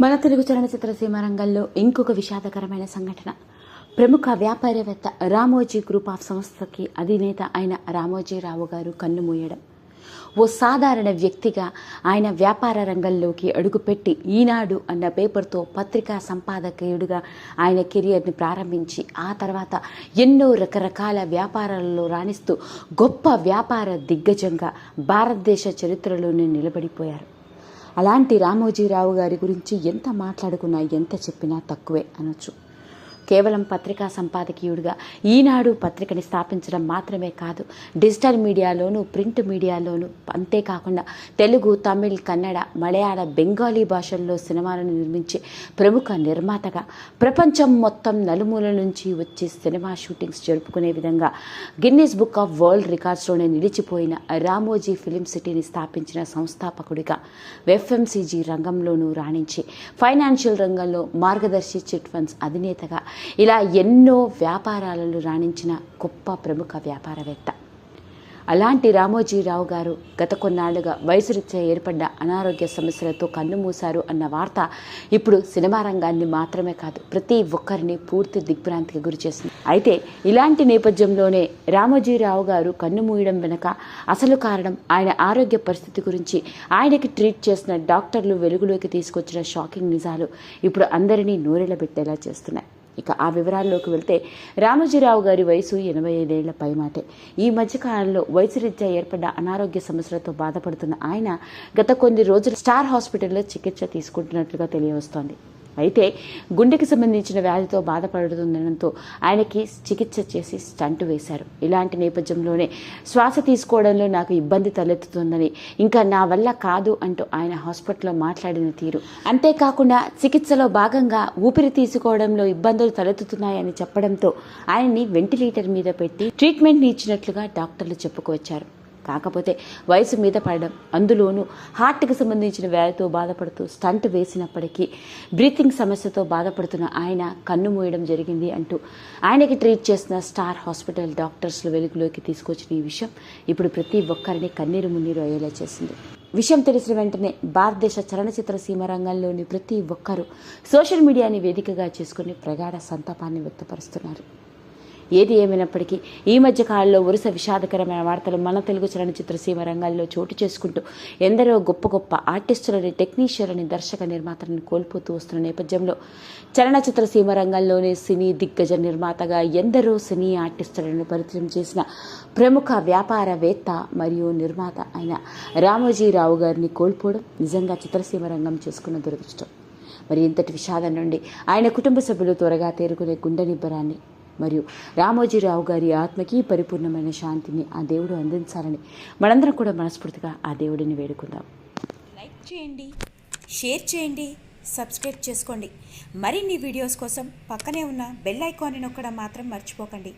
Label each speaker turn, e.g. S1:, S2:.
S1: మన తెలుగు చలనచిత్ర సీమ రంగంలో ఇంకొక విషాదకరమైన సంఘటన. ప్రముఖ వ్యాపారవేత్త రామోజీ గ్రూప్ ఆఫ్ సంస్థకి అధినేత అయిన రామోజీరావు గారు కన్నుమూయడం ఓ సాధారణ వ్యక్తిగా ఆయన వ్యాపార రంగంలోకి అడుగుపెట్టి ఈనాడు అన్న పేపర్తో పత్రికా సంపాదకుడిగా ఆయన కెరియర్ని ప్రారంభించి ఆ తర్వాత ఎన్నో రకరకాల వ్యాపారాలలో రాణిస్తూ గొప్ప వ్యాపార దిగ్గజంగా భారతదేశ చరిత్రలోనే నిలబడిపోయారు. అలాంటి రామోజీరావు గారి గురించి ఎంత మాట్లాడుకున్నా ఎంత చెప్పినా తక్కువే అనొచ్చు. కేవలం పత్రికా సంపాదకీయుడిగా ఈనాడు పత్రికని స్థాపించడం మాత్రమే కాదు డిజిటల్ మీడియాలోను ప్రింట్ మీడియాలోను అంతేకాకుండా తెలుగు తమిళ్ కన్నడ మలయాళ బెంగాలీ భాషల్లో సినిమాలను నిర్మించే ప్రముఖ నిర్మాతగా ప్రపంచం మొత్తం నలుమూల నుంచి వచ్చే సినిమా షూటింగ్స్ జరుపుకునే విధంగా గిన్నీస్ బుక్ ఆఫ్ వరల్డ్ రికార్డ్స్లోనే నిలిచిపోయిన రామోజీ ఫిలిం సిటీని స్థాపించిన సంస్థాపకుడిగా ఎఫ్ఎంసీజీ రంగంలోనూ రాణించి ఫైనాన్షియల్ రంగంలో మార్గదర్శి చిట్ ఫండ్స్ అధినేతగా ఇలా ఎన్నో వ్యాపారాలలో రాణించిన గొప్ప ప్రముఖ వ్యాపారవేత్త. అలాంటి రామోజీరావు గారు గత కొన్నాళ్ళుగా వయసురీత్యా ఏర్పడ్డ అనారోగ్య సమస్యలతో కన్నుమూశారు అన్న వార్త ఇప్పుడు సినిమా రంగాన్ని మాత్రమే కాదు ప్రతి ఒక్కరిని పూర్తి దిగ్భ్రాంతికి గురిచేసింది అయితే ఇలాంటి నేపథ్యంలోనే రామోజీరావు గారు కన్నుమూయడం వెనుక అసలు కారణం ఆయన ఆరోగ్య పరిస్థితి గురించి ఆయనకి ట్రీట్ చేసిన డాక్టర్లు వెలుగులోకి తీసుకొచ్చిన షాకింగ్ నిజాలు ఇప్పుడు అందరినీ నూరెళ్ళబెట్టేలా చేస్తున్నాయి. ఇక ఆ వివరాల్లోకి వెళ్తే రామోజీరావు గారి వయసు ఎనభై ఐదేళ్ళ పైమాటే. ఈ మధ్యకాలంలో వయసురీత్యా ఏర్పడ్డ అనారోగ్య సమస్యలతో బాధపడుతున్న ఆయన గత కొన్ని రోజులు స్టార్ హాస్పిటల్లో చికిత్స తీసుకుంటున్నట్లుగా తెలియవస్తోంది. అయితే గుండెకి సంబంధించిన వ్యాధితో బాధపడుతుండడంతో ఆయనకి చికిత్స చేసి స్టంట్ వేశారు. ఇలాంటి నేపథ్యంలోనే శ్వాస తీసుకోవడంలో నాకు ఇబ్బంది తలెత్తుతుందని ఇంకా నా వల్ల కాదు అంటూ ఆయన హాస్పిటల్లో మాట్లాడిన తీరు. అంతేకాకుండా చికిత్సలో భాగంగా ఊపిరి తీసుకోవడంలో ఇబ్బందులు తలెత్తుతున్నాయని చెప్పడంతో ఆయన్ని వెంటిలేటర్ మీద పెట్టి ట్రీట్మెంట్ని ఇచ్చినట్లుగా డాక్టర్లు చెప్పుకొచ్చారు. కాకపోతే వయసు మీద పడడం అందులోనూ హార్ట్కి సంబంధించిన వ్యాధితో బాధపడుతూ స్టంట్ వేసినప్పటికీ బ్రీతింగ్ సమస్యతో బాధపడుతున్న ఆయన కన్ను మూయడం జరిగింది అంటూ ఆయనకి ట్రీట్ చేసిన స్టార్ హాస్పిటల్ డాక్టర్స్లు వెలుగులోకి తీసుకొచ్చిన ఈ విషయం ఇప్పుడు ప్రతి ఒక్కరిని కన్నీరు మున్నీరు అయ్యేలా చేసింది. విషయం తెలిసిన వెంటనే భారతదేశ చలనచిత్ర సీమ రంగంలోని ప్రతి ఒక్కరూ సోషల్ మీడియాని వేదికగా చేసుకుని ప్రగాఢ సంతాపాన్ని వ్యక్తపరుస్తున్నారు. ఏది ఏమైనప్పటికీ ఈ మధ్య కాలంలో వరుస విషాదకరమైన వార్తలు మన తెలుగు చలనచిత్ర సీమ రంగాల్లో చోటు చేసుకుంటూ ఎందరో గొప్ప గొప్ప ఆర్టిస్టులని టెక్నీషియన్లని దర్శక నిర్మాతలను కోల్పోతూ వస్తున్న నేపథ్యంలో చలనచిత్ర సీమ రంగంలోనే సినీ దిగ్గజ నిర్మాతగా ఎందరో సినీ ఆర్టిస్టులను పరిచయం చేసిన ప్రముఖ వ్యాపారవేత్త మరియు నిర్మాత అయిన రామోజీరావు గారిని కోల్పోవడం నిజంగా చిత్రసీమ రంగం చేసుకున్న దురదృష్టం. మరి ఇంతటి విషాదం నుండి ఆయన కుటుంబ సభ్యులు త్వరగా తేరుకునే గుండె నిబ్బరాన్ని మరియు రామోజీరావు గారి ఆత్మకి పరిపూర్ణమైన శాంతిని ఆ దేవుడు అందించాలని మనందరం కూడా మనస్ఫూర్తిగా ఆ దేవుడిని వేడుకుందాం.
S2: లైక్ చేయండి షేర్ చేయండి సబ్స్క్రైబ్ చేసుకోండి. మరిన్ని వీడియోస్ కోసం పక్కనే ఉన్న బెల్ ఐకాన్ని నొక్కడం మాత్రం మర్చిపోకండి.